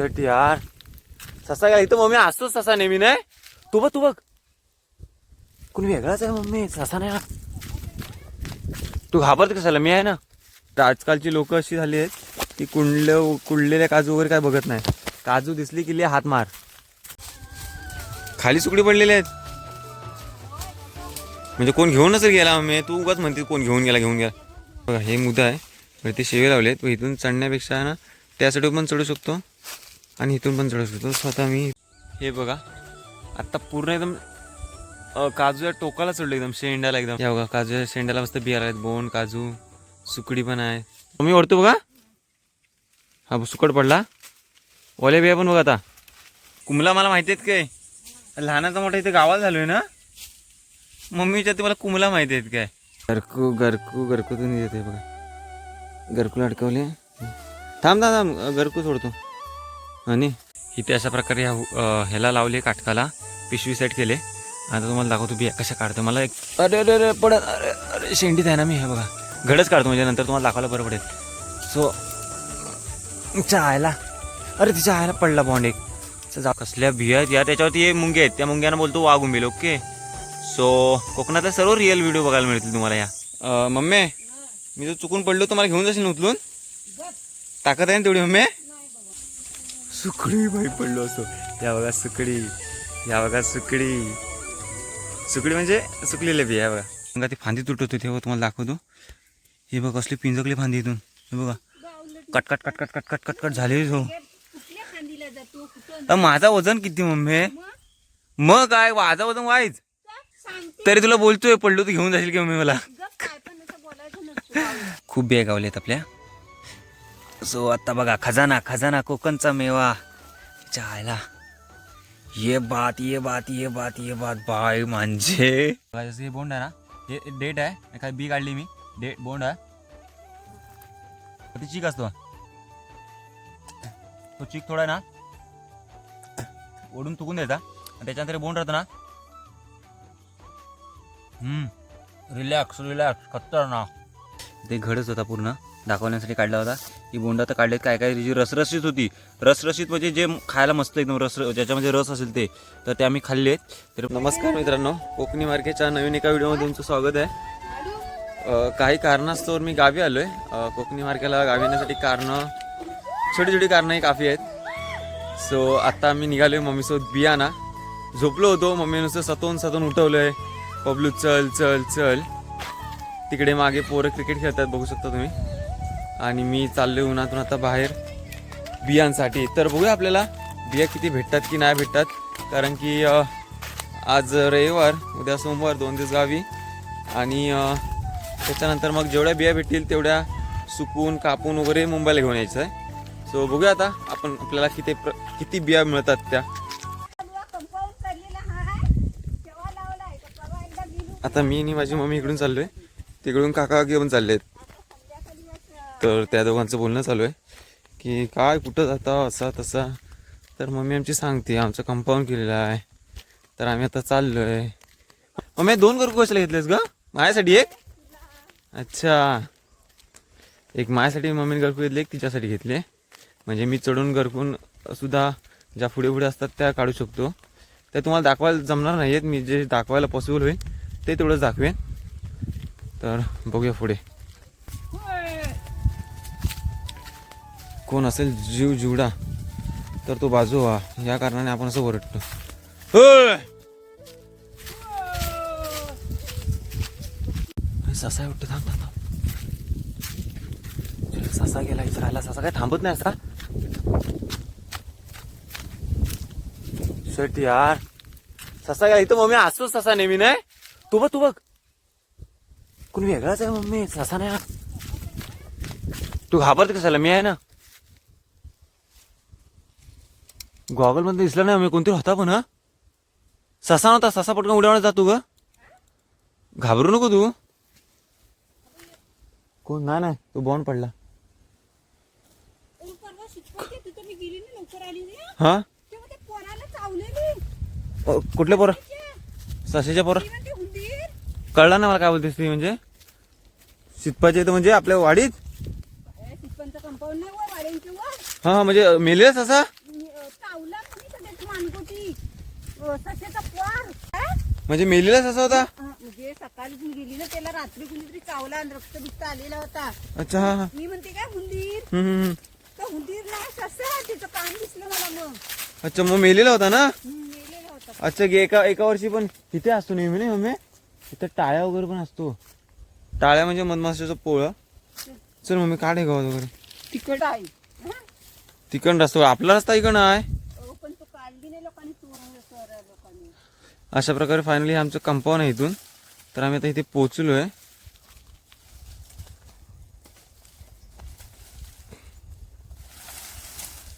Shirt यार. ससा काय इथं मम्मी असतोच ससा नेहमी नाही? तू बघ तू बघ. कोणी वेगळाच आहे मम्मी ससा नाही ना तू घाबरत कशाला? मी आहे ना. तर आजकालची लोक अशी झाली आहेत की कुंडले कुंडलेल्या काजू वगैरे काय बघत नाही. काजू दिसली की ले हात मार. खाली सुकडी पडलेले आहेत. म्हणजे कोण घेऊन गेला मम्मी. तू उगाच म्हणते कोण घेऊन गेला घेऊन गेला. बघा हे मुद्दा आहे. ते शेवे लावलेत. तू इथून चढण्यापेक्षा ना त्यासाठी पण चढू शकतो. आणि इथून पण चढू शकतो स्वतः मी हे बघा. आत्ता पूर्ण एकदम काजूच्या टोकाला चढलो एकदम शेंड्याला एकदम. या बघा काजूच्या शेंड्याला मस्त बियाला आहेत बोंड काजू सुकडी पण आहे. मम्मी ओढतो बघा. हा सुकट पडला. ओले बिया पण बघा आता. कुंबला मला माहिती आहेत काय? लहानाचा मोठा इथे गावात झालोय ना? मम्मीच्या ते मला माहिती आहेत काय? गरकू गरकू गरकूतून येते बघा. गरकूला अडकवले थांब थांब थांब. गरकू सोडतो. आणि इथे अशा प्रकारे ह्या ह्याला लावले काटकाला. पिशवी सेट केले आता तुम्हाला दाखवतो बिया कशा काढतो मला एक अरे अरे अरे पड अरे अरे शेंडीत आहे ना मी हे बघा. घडच काढतो म्हणजे नंतर तुम्हाला दाखवायला बरं पडेल. सो तिच्या आयला अरे तिच्या आयला पडला बॉन्ड एक. जा कसल्या बिया आहेत? या त्याच्यावरती हे मुंगे आहेत. त्या मुंग्यांना बोलतो वाघ उंबेल ओके सो कोकणातल्या सर्व रिअल व्हिडिओ बघायला मिळतील तुम्हाला या. मम्मी मी जर चुकून पडलो तर घेऊन जाशील उचलून? ताकद आहे ना तेवढी मम्मी? सुकडी बाई पडलो असतो. या बघा सुकडी या बघा सुकडी सुकडी म्हणजे सुकलेले बिया या बघा. मग ती फांदी तुटत होती तेव्हा तुम्हाला दाखवतो. हे बघ कसली पिंजकली फांदी इथून. हे बघा. Cut cut cut cut cut cut cut cut झाले हो. कुठल्या खांदीला जातो कुठं अ, माझा वजन किती मम्मी? मग काय माझा वजन वाईच तरी तुला बोलतोय पडलो तू घेऊन जाशील की मम्मी मला? गप काय पण असं बोलायचं नसतं. खूप बिया गावलेत आपल्या. सो आता बघा खजाना खजाना कोकणचा मेवा. चायला ये बात ये बात ये बात ये बात बाय म्हणजे. जसं हे बोंड आहे ना हे डेट आहे. काय बी काढली मी. डेट बोंड आहे. ती चीक असतो. तो चीक थोडा आहे ना ओढून तुकून द्यायचा. आणि त्याच्यानंतर बोंड राहतं ना. हम्म. Relax relax. खतरनाक. ते घडच होता पूर्ण. दाखवण्यासाठी काढला होता. ही बोंडा तर काढलेत. काय काय? जी रसरशीत होती. रसरशीत म्हणजे जे खायला मस्त एकदम रस ज्याच्यामध्ये रस असेल ते. तर ते आम्ही खाल्ले तर नमस्कार मित्रांनो. कोकणी मार्केटच्या नवीन एका व्हिडिओमध्ये तुमचं स्वागत आहे. काही कारणास्तव मी गावी आलो आहे कोकणी मार्केटला गावी येण्यासाठी कारणं छोटी छोटी कारणंही काफी आहेत. सो आता मी आहे मम्मीसोबत बियाणा. झोपलो होतो. मम्मी नुसतं सतवून सतवून आहे पब्लू चल चल चल. तिकडे मागे पोरं क्रिकेट खेळतात बघू शकता तुम्ही. आणि मी चाललोय उन्हातून आता बाहेर बियांसाठी. तर बघूया आपल्याला बिया किती भेटतात की नाही भेटतात. कारण की आज रविवार उद्या सोमवार दोन दिवस गावी. आणि त्याच्यानंतर मग जेवढ्या बिया भेटतील तेवढ्या सुकून कापून वगैरे मुंबईला घेऊन यायचं आहे सो बघूया आता आपण आपल्याला किती प्र किती बिया मिळतात त्या. आता मी आणि माझी मम्मी इकडून चाललोय. तिकडून काका घेऊन चालले आहेत तर त्या दोघांचं बोलणं चालू आहे की काय कुठं जाता असा तसा. तर मम्मी आमची सांगते आमचं कंपाऊंड केलेलं आहे. तर आम्ही आता चाललो आहे मम्मी दोन गरकू कशाला घेतलेस ग? माझ्यासाठी एक? अच्छा. एक माझ्यासाठी मम्मीने गरकू घेतली एक तिच्यासाठी घेतले. म्हणजे मी चढून गरकून सुद्धा ज्या पुढे पुढे असतात त्या काढू शकतो. त्या तुम्हाला दाखवायला जमणार नाही आहेत. मी जे दाखवायला पॉसिबल होईल ते तेवढंच दाखवेन. तर बघूया पुढे. कोण असेल जीव जिवडा तर तो बाजू व्हा. या कारणाने आपण असं ओरडतो. ससा आहे वाटतं थांब थांब. थांब ससा गेला इथं राहिला ससा. काय थांबत नाही असा शेट यार. ससा गेला इथं मम्मी असतोच ससा नेहमी नाही? तू बघ तू बघ. कोण वेगळाच आहे मम्मी? ससा नाही हा. तू घाबरते कशाला? मी आहे ना. गॉगलमध्ये दिसला नाही आम्ही कोणतरी होता पण ससा नव्हता ससा पटकन उड्यावर जातो ग. घाबरू नको तू. कोण? नाही नाही तू बॉन्ड पडला. हा? कुठले पोरं? ससेच्या. पोरं? कळला ना मला काय बोलतेस ती म्हणजे? शितपाचे तर म्हणजे आपल्या वाडीत? हा म्हणजे मेले ससा म्हणजे मेलेलाच असा होता? म्हणजे सकाळी गेली ना त्याला रात्री कुणीतरी चावला आणि रक्त बिक्त आलेला होता. अच्छा हा हा. मी म्हणते काय हुंदीर? हम्म, हम्म, हम्म. तिचं कान दिसलं मला मग? अच्छा मग मेलेला होता ना? हम्म, मेलेला होता. अच्छा गे एका एका वर्षी पण तिथे असतो नेहमी नाही मम्मी? तिथे टाळ्या वगैरे पण असतो. टाळ्या म्हणजे मधमाशाचं पोळं. चल मम्मी काढे गावात वगैरे. तिकट आहे. हा? तिकडं रस्ता आपला रस्ता इकडं आहे अहो, पण तो काढली नाही लोकांनी चोरवलं चोरा लोकांनी अशा प्रकारे फायनली आमचं कंपाऊंड आहे इथून. तर आम्ही आता इथे पोचलो आहे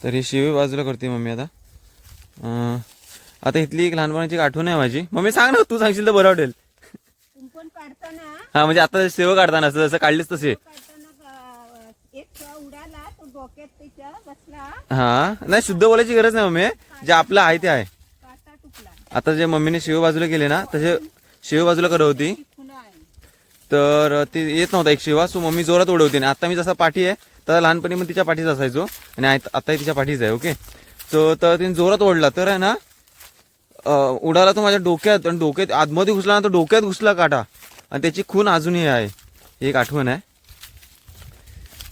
तर ही शिवी बाजूला करते मम्मी आता. आता इथली एक लहानपणाची आठवण आहे माझी. मम्मी सांग ना तू सांगशील तर बरं वाटेल. हा म्हणजे आता सेव काढताना असं जसं काढलीस तसे. हा नाही शुद्ध बोलायची गरज नाही मम्मी. जे आपलं आहे ते आहे. आता जे मम्मीने शिव बाजूला गेले ना तसे शिव बाजूला करत होती. तर ती येत नव्हता एक शिवा सो मम्मी जोरात उडवती. आणि आता मी जसा पाठी आहे तर लहानपणी मग तिच्या पाठीच असायचो. आणि आत- आताही तिच्या पाठीच आहे ओके? सो तर तिने जोरात ओढला. तर आहे ना उडाला तो माझ्या डोक्यात. आणि डोक्यात आतमध्ये घुसला ना तर डोक्यात घुसला काटा. आणि त्याची खून अजूनही आहे. ही एक आठवण आहे.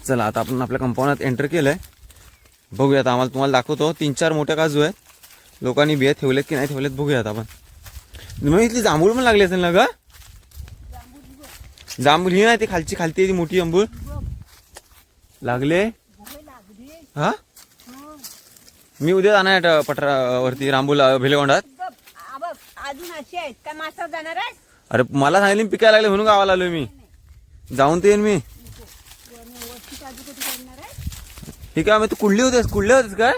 चला आता आपण आपल्या कंपाऊंडात एंटर केलं आहे बघूया बघूयात आम्हाला तुम्हाला दाखवतो. तीन चार मोठ्या काजू आहेत. लोकांनी बिया ठेवलेत की नाही ठेवलेत बघूयात आपण. मग इथली जांभूळ पण लागली असेल ना ग? जांभूळ ही नाही ती खालची खालती आहे ती मोठी अंबूळ लागले? हा? मी उद्या जाणार पठारावरती रांबूल भेलेगोंडात अजून असे अरे मला सांगितलं मी पिकायला लागले म्हणून गावाला आलोय मी. जाऊन ते येईन मी. ठीक आहे मग तू कुंडली होतेस? कुंडले होतेस काय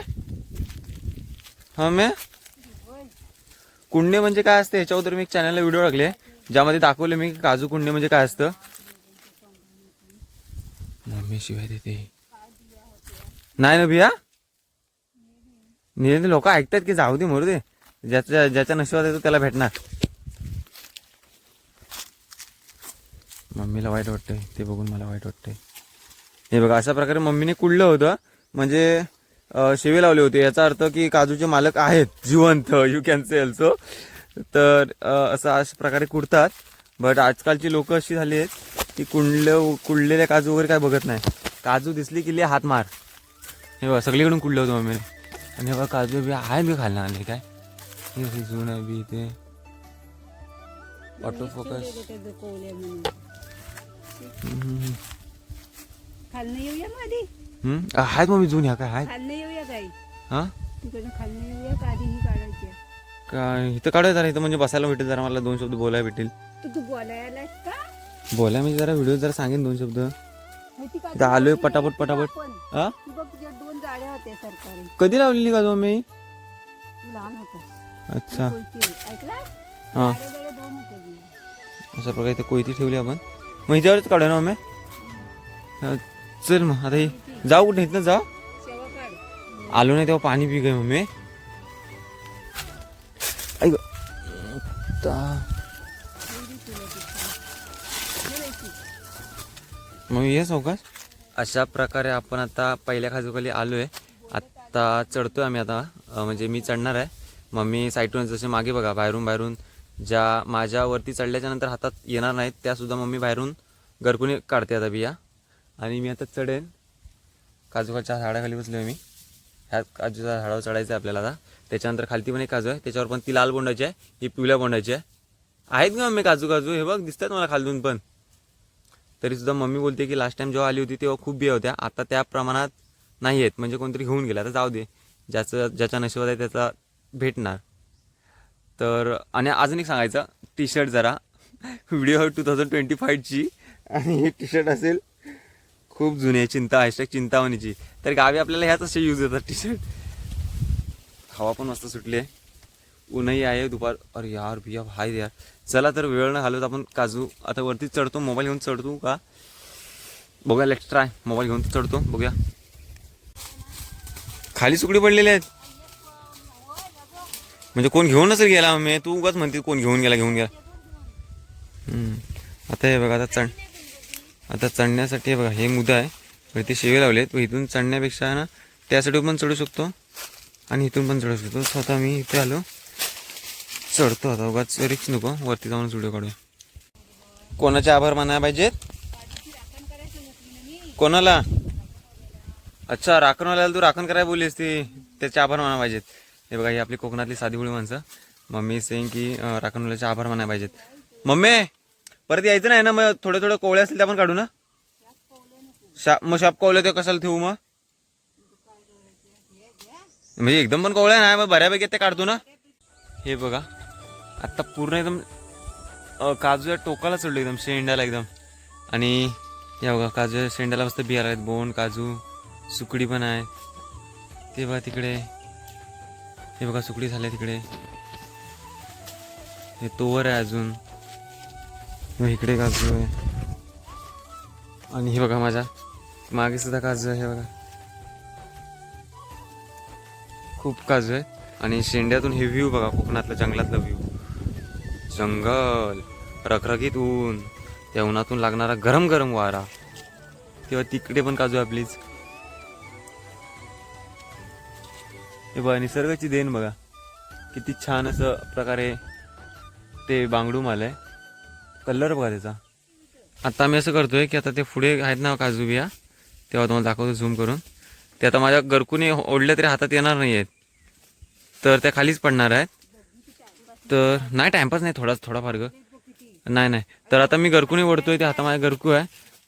हा मे? कुंडे म्हणजे काय असते? ह्याच्यावर तर मी एक चॅनलला व्हिडिओ टाकले. ज्यामध्ये दाखवले मी काजू कुंडे म्हणजे काय असतं. मम्मी शिवाय देते. नाही ना भिया? नेहमी लोक ऐकतात की जाऊ दे मरू दे. ज्याच्या ज्याच्या नशिबात येतो त्याला भेटणार. मम्मीला वाईट वाटतंय. ते बघून मला वाईट वाटतंय. हे बघा अशा प्रकारे मम्मीने कुडलं होतं. म्हणजे शेवे लावले होते. याचा अर्थ की काजूचे मालक आहेत जिवंत यू कॅन से ऑल्सो तर असं अशा प्रकारे कुडतात. बट आजकालची लोक अशी झाली आहेत की कुंडले कुडलेले काजू वगैरे काय बघत नाही. काजू दिसली की हात मार. हे बघा सगळीकडून कुडलं होतं मम्मीने. आणि हे बघा काजू बी आहेत बी खायला आले काय? हे जुन आहे बी ते. ऑटो फोकस ठेवले ते येऊया मग आधी आहेत मम्मी जुन ह्या काय आहेत येऊया काही. हा? तिकडनं खालनं येऊया का आधी ही काढायची आहे? काय इथं काढायचं जरा इथं म्हणजे बसायला भेटेल जरा मला दोन शब्द बोलायला भेटेल. तू तू बोलायला का? बोलाय म्हणजे जरा व्हिडिओ जरा सांगेन दोन शब्द. माहिती का इथं आलोय पटापट पटापट. आपण. हा? ती बघ तुझ्या दोन जाळ्या होत्या सरकारी. कधी लावलेली का तू लहान होतास अच्छा. ऐकला हा. दोन ती. अशा प्रकारे इथे कोयती ठेवली आपण. मग हिच्यावरच काढूया ना मम्मी? हा, चल मग आता हे जाऊ कुठे? शेवा काढ आलो नाही तेव्हा पाणी पी गय मम्मी. ऐक. मग ये सावकाश. अशा प्रकारे आपण आता पहिल्या खाजूखाली आलोय. आता चढतोय आम्ही आता. म्हणजे मी चढणार आहे. मम्मी साईटून जसे मागे बघा बाहेरून बाहेरून ज्या माझ्यावरती चढल्याच्या नंतर हातात येणार नाहीत त्या सुद्धा मम्मी बाहेरून गरकुनी काढते आता बिया. आणि मी आता चढेन. काजूच्या झाडाखाली बसलोय मी. ह्या काजूच्या झाडावर चढायचं आहे आपल्याला आता. त्याच्यानंतर खालती पण एक काजू आहे. त्याच्यावर पण ती लाल बोंडाची आहे. ही पिवळ्या बोंडाची आहे. आहेत का मम्मी काजू काजू? हे बघ दिसतात मला खालून पण. तरीसुद्धा मम्मी बोलते की लास्ट टाइम जेव्हा आली होती तेव्हा खूप बिया होत्या. आता त्या प्रमाणात नाही आहेत. म्हणजे कोणतरी घेऊन गेला. तर जाऊ दे. ज्याचं ज्याच्या नशिबात आहे त्याचा भेटणार. तर आणि अजून एक सांगायचं. टी शर्ट जरा. व्हिडिओ टू थाउजंड ट्वेंटी फायची आणि हे टी शर्ट असेल खूप जुनी आहे, चिंता हॅशटॅग चिंतावणीची तर गावी आपल्याला ह्याच असे यूज येतात टी शर्ट हवा पण मस्त सुटली आहे. ऊनही आहे दुपार अरे यार बिया हाय यार. चला तर वेळ न घालवत आपण काजू आता वरती चढतो मोबाईल घेऊन चढतो का? बघूया लेट्स ट्राय मोबाईल घेऊन चढतो बघूया. खाली सुकडी पडलेले आहेत. म्हणजे कोण घेऊन नसेल गेला मी तू उगाच म्हणते कोण घेऊन गेला घेऊन गेला. आता हे बघा आता चढ. आता चढण्यासाठी हे बघा हे मुद्दा आहे. वरती शिवे लावलेत. व इथून चढण्यापेक्षा ना त्यासाठी पण चढू शकतो. आणि इथून पण चढू शकतो. स्वतः मी इथे आलो. चढतो आता. उगाच रिक्स नको. वरती जाऊन व्हिडिओ काढूया. कोणाचे आभार मानायला पाहिजेत? कोणाला? अच्छा राखणवाल्याला तू राखण करायला बोललीस ती त्याचे आभार माना पाहिजेत. हे बघा ही आपली कोकणातली साधी बोळी माणसं. मम्मी सेंग की राखणवाल्याचे आभार मानायला पाहिजेत. मम्मी! परत यायचं नाही ना मग थोडे थोडे कोवळे असतील ते आपण काढू ना? शाप मग शाप कोवले ते कशाला ठेवू मग? म्हणजे एकदम पण कोवळ्या नाही मग बऱ्यापैकी ते काढतो ना? हे बघा आता पूर्ण एकदम अं, काजू या टोकाला चढलो एकदम शेंड्याला एकदम. आणि या बघा काजू शेंड्याला मस्त बियाला आहेत बोंड काजू सुकडी पण आहे. ते बघा तिकडे. हे बघा सुकडी झाल्या तिकडे. हे तोवर आहे अजून. मग इकडे काजू आहे आणि हे बघा माझ्या मागे सुद्धा काजू आहे हे बघा. खूप काजू आहे आणि शेंड्यातून हे व्ह्यू बघा कोकणातलं जंगलातलं व्ह्यू जंगल रखरखीत ऊन त्या उन्हातून लागणारा गरम गरम वारा. किंवा तिकडे पण काजू आहे प्लीज हे बघा निसर्गाची देण बघा. किती छान असं प्रकारे ते बांगडूम आहे कलर बघा त्याचा. आता मी असं करतोय की आता ते पुढे आहेत ना काजू बिया तेव्हा तुम्हाला दाखवतो झूम करून. ते आता माझ्या गरकुने ओढल्या तरी हातात येणार नाही आहेत तर त्या खालीच पडणार आहेत. तर नाही टाइमपास नाही थोडाच थोडाफार ग. नाही नाही. तर आता मी गरकुने ओढतोय ते आता माझ्या गरकू आहे.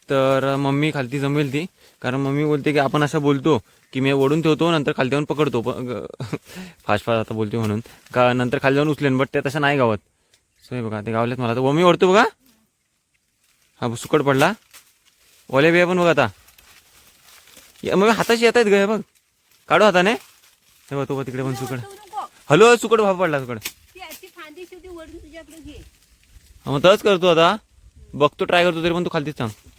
तर मम्मी खालती जमेल ती. कारण मम्मी बोलते की आपण असं बोलतो की मी ओढून ठेवतो नंतर खाली जाऊन पकडतो. फास्ट फास्ट आता बोलते म्हणून. का नंतर खाली जाऊन उचलेन बट ते तसं नाही गावात. सो हे बघा ते गावलेत मला. तर मम्मी ओढतो बघा. हा सुकट पडला. ओले बिया पण बघ आता. या मग हाताशी येत आहेत ग बघ. काढू हाताने. हे बघ तो बघ तिकडे पण सुकड. हॅलो सुकड भाव पडला सुकड. हा मग तसंच करतो आता. बघतो ट्राय करतो तरी पण तू खालतीच थांबू.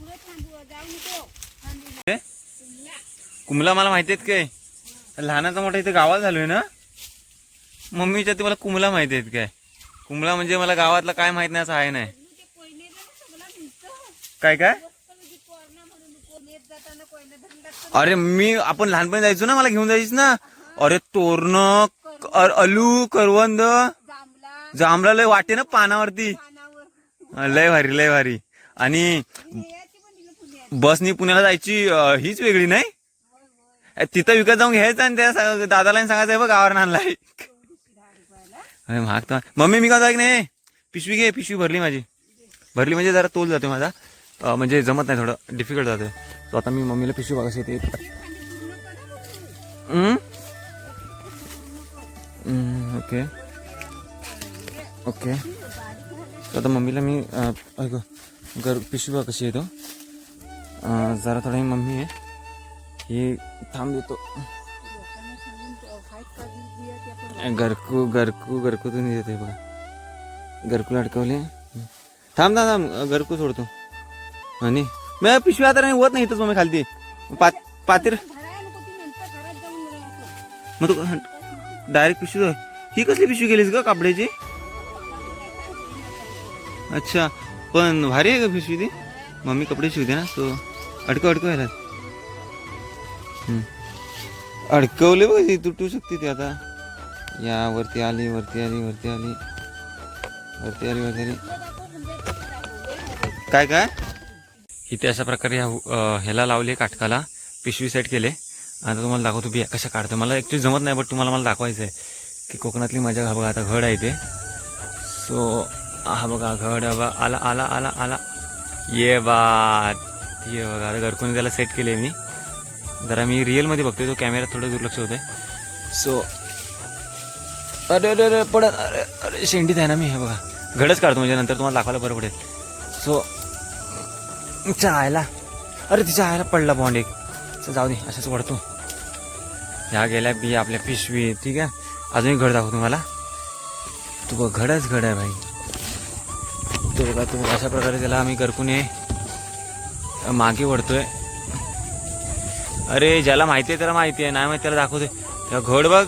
कुमला मला माहिती आहेत काय? लहानाचा मोठा इथे गावात झालोय ना? मम्मीच्या ते मला कुमला माहिती आहेत काय? कुमला म्हणजे मला गावातला काय माहीत नाही असं आहे नाही. काय काय? अरे मी आपण लहानपणी जायचो ना मला घेऊन जायचीस ना? अरे तोरण अलू करवंद जांभळा. लय वाटे ना पानावरती. पानावर. लय भारी लय भारी. आणि बसनी पुण्याला जायची हीच वेगळी नाही? तिथं विकत जाऊन घ्यायचं आणि त्या दादाला सांगायचं "हे बघ गावावर आणलाय अरे महाग तर. मम्मी मी का की नाही? पिशवी घे पिशवी भरली माझी. भरली म्हणजे जरा तोल जातो माझा. म्हणजे जमत नाही थोडं डिफिकल्ट जातं तो आता मी मम्मीला पिशवी बघा येते ओके. ओके. तर आता मम्मीला मी अं, ऐक. घर पिशवी बघा कशी येतो जरा थोडा ही मम्मी आहे. ही थांब देतो. घरकू घरकू घरकुतून येते बघा. घरकूला अडकवले थांब थांब. थांब घरकू सोडतो. आणि मी पिशवी आता नाही होत नाही इथंच मम्मी खालती. पात पातीर. मग तू डायरेक्ट पिशवी ही कसली पिशवी गेलीस ग कापड्याची? अच्छा. पण भारी आहे का पिशवी ती. मम्मी कपडे शिवते ना तो अडकव अडकव ह्याला अडकवले बघ ती तुटू शकते ती आता. या वरती आली वरती आली वरती आली. वरती आली वरती आली. काय काय? इथे अशा प्रकारे ह्या ह्याला लावले काटकाला. पिशवी सेट केले. आता तुम्हाला दाखवतो बिया कशा काढतो मला ॲक्च्युली जमत नाही बट तुम्हाला मला दाखवायचं आहे की कोकणातली मजा हा बघा आता घड आहे ते. सो हा बघा घड बा बघा. आला आला आला आला. ये बात. ये बघा आता घरकुनी त्याला सेट केले मी. जरा मी रिअलमध्ये बघतोय तो कॅमेरा थोडं दुर्लक्ष होतंय. सो अरे अरे अरे पडत अरे अरे शेंडीत आहे ना मी हे बघा. घडच काढतो म्हणजे नंतर तुम्हाला दाखवायला बरं पडेल. सो तिच्या आयला अरे तिच्या आयला पडला बॉन्ड एक. जाऊ दे असंच वाढतो. ह्या गेल्या बी आपल्या पिशवी ठीक आहे? अजूनही घड दाखवतो तुम्हाला. तू बघ घडच घड आहे भाई. तो बघा तू अशा प्रकारे त्याला आम्ही घरकुने मागे वडतोय अरे ज्याला माहिती आहे त्याला माहिती आहे. नाही माहिती त्याला दाखवतोय. घड बघ.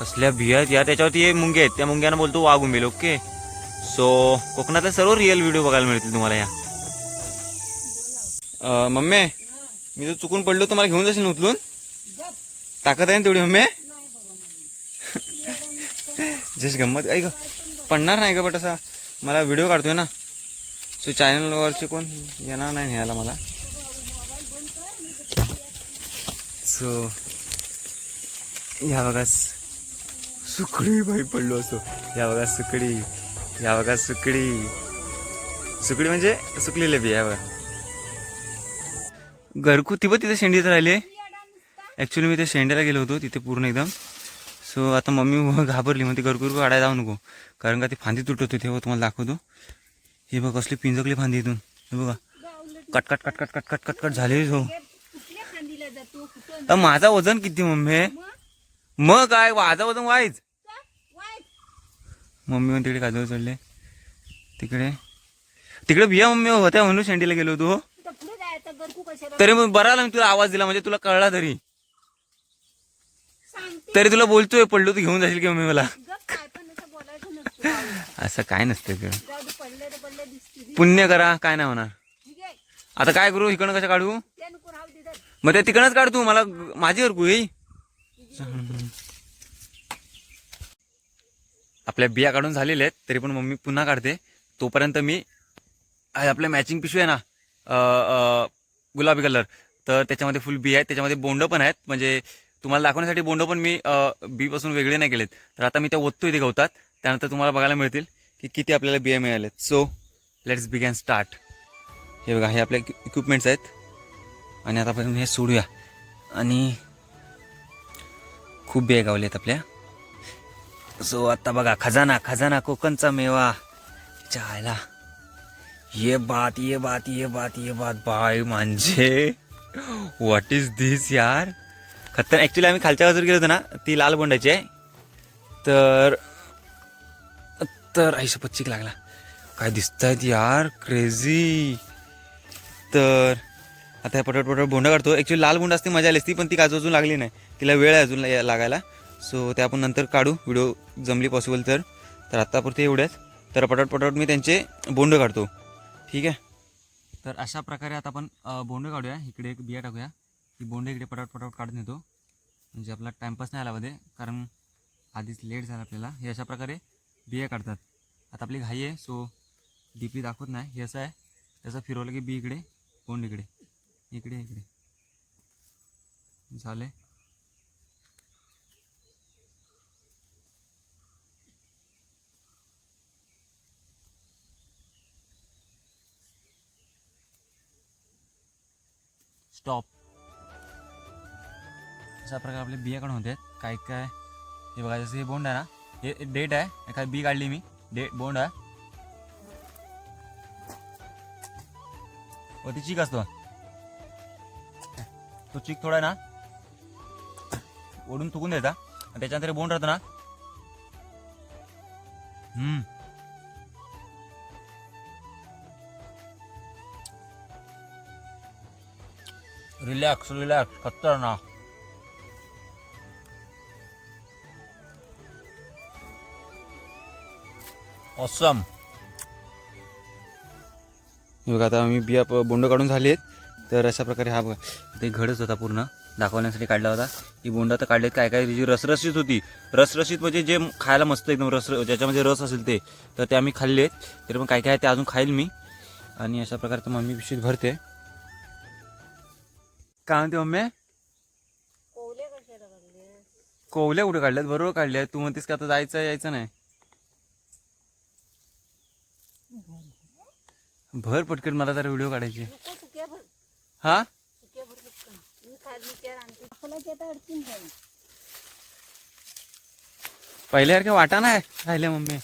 कसल्या बिया आहेत या त्याच्यावरती हे मुंगे आहेत. त्या मुंग्यांना बोलतो वाघ उमेल ओके सो कोकणातले सर्व रिअल व्हिडिओ बघायला मिळतील तुम्हाला या. मम्मी मी जर चुकून पडलो तर मला घेऊन जाशील उचलून? ताकद आहे ना तेवढी मम्मी? जस्ट गंमत ऐक पडणार नाही का बट असा मला व्हिडिओ काढतोय ना. सो चॅनलवरचे कोण येणार नाही न्यायला मला. सो या बघा सुकळी भाई पडलो असो. या बघा सुकडी या बघा सुकडी सुकळी म्हणजे सुकलेले बी या बघा घरगुती पण तिथे शेंडीत राहिले ॲक्च्युली मी ते शेंड्याला गेलो होतो तिथे पूर्ण एकदम. सो आता मम्मी घाबरली मग ती घरकुर काढायला जाऊ नको. कारण का ती फांदी तुटत होती तेव्हा तुम्हाला दाखवतो. हे बघ कसली पिंजकली फांदी इथून. हे बघा. कटकट कटकट कटकट कटकट झाले हो. माझा वजन किती मम्मी? मग काय माझा वजन वाईच मम्मी पण तिकडे काजूवर चढले. तिकडे. तिकडे बिया मम्मी होत्या म्हणून शेंडीला गेलो होतो तर कशाला तरी मग बरा आला मी तुला आवाज दिला म्हणजे तुला कळला तरी. तरी तुला बोलतोय पडलो तू घेऊन जाशील की मम्मी मला. असं काय नसतं ते जाऊ दे पडले तर पडले दिसते पुण्य करा काय नाही होणार. आता काय करू इकडनं कसं काढू. मग ते तिकडनंच काढ तू मला माझी वरकू येई. आपल्या बिया काढून झालेल्या आहेत तरी पण मम्मी पुन्हा काढते. तोपर्यंत मी आपल्या मॅचिंग पिशवी आहे ना गुलाबी कलर तर त्याच्यामध्ये फुल बी आहेत त्याच्यामध्ये बोंड पण आहेत. म्हणजे तुम्हाला दाखवण्यासाठी बोंड पण मी बीपासून वेगळे नाही केलेत. तर आता मी त्या ओततो इथे गवतात. त्यानंतर तुम्हाला बघायला मिळतील की किती आपल्याला बिया मिळाल्यात सो लेट्स बिगॅन स्टार्ट हे बघा हे आपले इक्विपमेंट्स आहेत. आणि आतापर्यंत हे सोडूया. आणि खूप बिया गावलेत आपल्या. सो आता बघा खजाना खजाना कोकणचा मेवा. चायला ये बात ये बात ये बात ये बात बाय म्हणजे. व्हॉट इज दिस यार? खतर ॲक्च्युली आम्ही खालच्या बाजूला गेलो होतो ना ती लाल बोंडाची आहे. तर तर आईशा पच्चीक लागला. काय दिसतायत यार क्रेझी तर आता पटपट पटपट बोंडा काढतो. ॲक्च्युली लाल बोंड असते मजा आली असती पण ती काजू अजून लागली नाही. तिला वेळ आहे अजून ला- लागायला. सो ते आपण नंतर काढू. व्हिडिओ जमली पॉसिबल तर. तर आत्तापुरते एवढ्याच तर पटाट पटाट मी त्यांचे बोंड काढतो. ठीक आहे? तर अशा प्रकारे आता आपण बोंड काढूया. इकडे एक बिया टाकूया. ही बोंड इकडे पटाट पटाट काढून येतो म्हणजे आपला टाईमपास नाही आला मध्ये. कारण आधीच लेट झाला आपल्याला. हे अशा प्रकारे बिया काढतात. आता आपली घाई आहे सो डीपी दाखवत नाही. हे असं आहे. त्याचं फिरवलं की बी इकडे बोंड इकडे. इकडे इकडे. झाले स्टॉप अशा प्रकारे आपले बिया काढून होते. काय काय? हे बघा जसं हे बोंड आहे ना हे डेट आहे. एखादी बी काढली मी. डेट बोंड आहे. व ती चीक असतो. तो चीक थोडा आहे ना ओढून थुकून द्यायचा आणि त्याच्यानंतर बोंड राहतं ना. हम्म. रिलॅक्स रिलॅक्स खतरनाक ऑसम बघा आता आम्ही बिया बोंड काढून झाले आहेत. तर अशा प्रकारे हा बघा ते घडच होता पूर्ण. दाखवण्यासाठी काढला होता. ही बोंड आता काढलेत काय काय? जी रसरशीत होती. रसरशीत म्हणजे जे खायला मस्त एकदम रस ज्याच्यामध्ये रस असेल ते. तर ते आम्ही खाल्लेत. तरी पण काय काय ते अजून खाईल मी. आणि अशा प्रकारे तर मम्मी पिशवीत भरते. काय म्हणते मम्मी कोवल्या कुठे काढल्यात बरोबर काढल्या तू म्हणतेस का आता जायचं यायचं नाही. भर पटकन मला तर व्हिडिओ काढायचे. हा? पहिल्यासारख्या वाटा नाही राहिले मम्मी?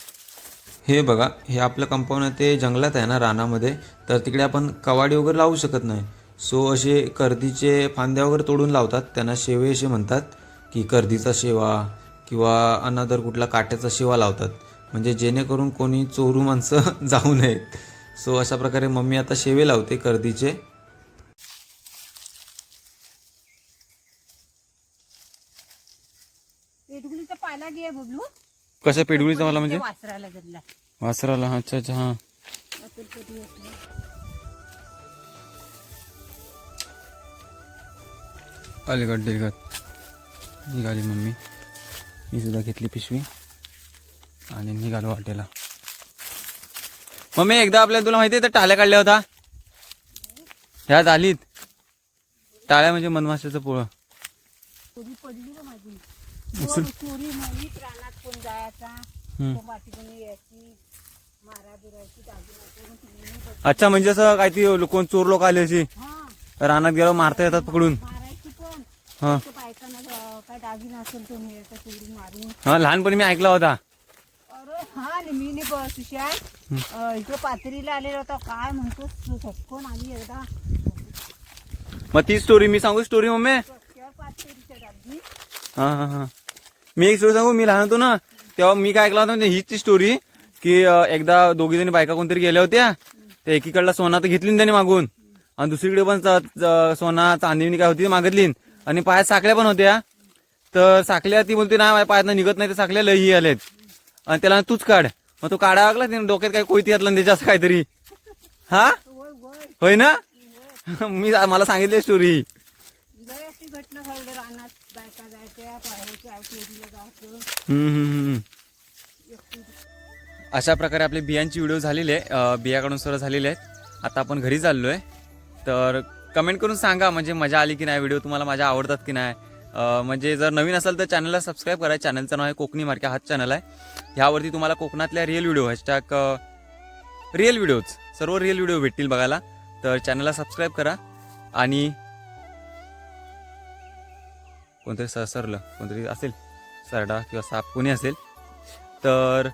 हे बघा हे आपलं कंपाऊंड आहे ते जंगलात आहे ना रानामध्ये. तर तिकडे आपण कवाडी वगैरे लावू शकत नाही. सो असे कर्दीचे फांद्या वगैरे तोडून लावतात. त्यांना शेवे असे म्हणतात की कर्दीचा शेवा किंवा अनादर कुठला काट्याचा शेवा लावतात. म्हणजे जेणेकरून कोणी चोरू माणसं जाऊ नयेत. सो अशा प्रकारे मम्मी आता शेवे लावते कर्दीचे. कसं पेडगुळीचा मला म्हणजे? वासराला हा अच्छा अच्छा हां. अलीगड दिलगड निघाली मम्मी. मी सुद्धा घेतली पिशवी. आणि निघालो वाटेला मम्मी एकदा आपल्याला तुला माहिती आहे त्या टाळ्या काढल्या होता. ह्या झालीत टाळ्या म्हणजे मधमाशाचं पोळं. चोरी पडली का माझी. चोर- चोरी माहीत रानात कोण जायचा? हम्म. कोण वाटीकडून यायची? मारा बिरायची दागिना करून टिंगली बस- अच्छा म्हणजे असं काय ती कोण चोर लोक आले हा. रानात गेलो मारता येतात पकडून. हा. ते बायकांना अं, काय दागिना असेल तो मिळायचा चोरी मारून. हा लहानपणी मी ऐकला होता. अरे हा आणि मी इकडे पातळीला आलेला होता. काय म्हणतो झटकून आली एकदा. मग ती स्टोरी मी सांगू स्टोरी मम्मी? दागी हा हा हा. मी एक स्टोरी सांगू मी लहान होतो ना तेव्हा मी काय ऐकलं होतं म्हणजे हीच ती स्टोरी की अं, एकदा दोघी जणी बायका कोणतरी गेल्या होत्या त्या एकीकडला सोना तर घेतली ना त्याने मागून. आणि दुसरीकडे पण च- च- सोना चांदी काय होती ती मागितली. आणि पायात साखळ्या पण होत्या. तर साखल्या ती बोलते ना माझ्या पायात निघत नाही तर साखल्या लई आलेत. आणि त्याला तूच काढ. मग तो काढा लागला त्याने डोक्यात काही कोयती घातलं त्याच्या असं काहीतरी. हा? होय ना? मी मला सांगितली स्टोरी अशा प्रकारे आपले बियांची व्हिडिओ झालेले आहे. बिया काढून सर्व झालेले आहेत. आता आपण घरी चाललोय. तर कमेंट करून सांगा म्हणजे मजा आली की नाही व्हिडिओ तुम्हाला माझ्या आवडतात की नाही. म्हणजे जर नवीन असाल तर चॅनलला सबस्क्राईब करा. चॅनलचं नाव आहे कोकणी मार्के हाच चॅनल आहे. ह्यावरती तुम्हाला कोकणातल्या real video hashtag real videos सर्व रिअल व्हिडिओ भेटतील बघायला. तर चॅनलला सबस्क्राईब करा. आणि कोणतरी सरसरलं सरलं कोणतरी असेल सरडा किंवा साप कोणी असेल तर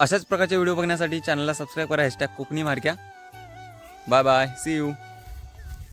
अशाच प्रकारचे व्हिडिओ बघण्यासाठी चॅनलला सबस्क्राईब करा. Hashtag Konkani मार्क्या bye bye see you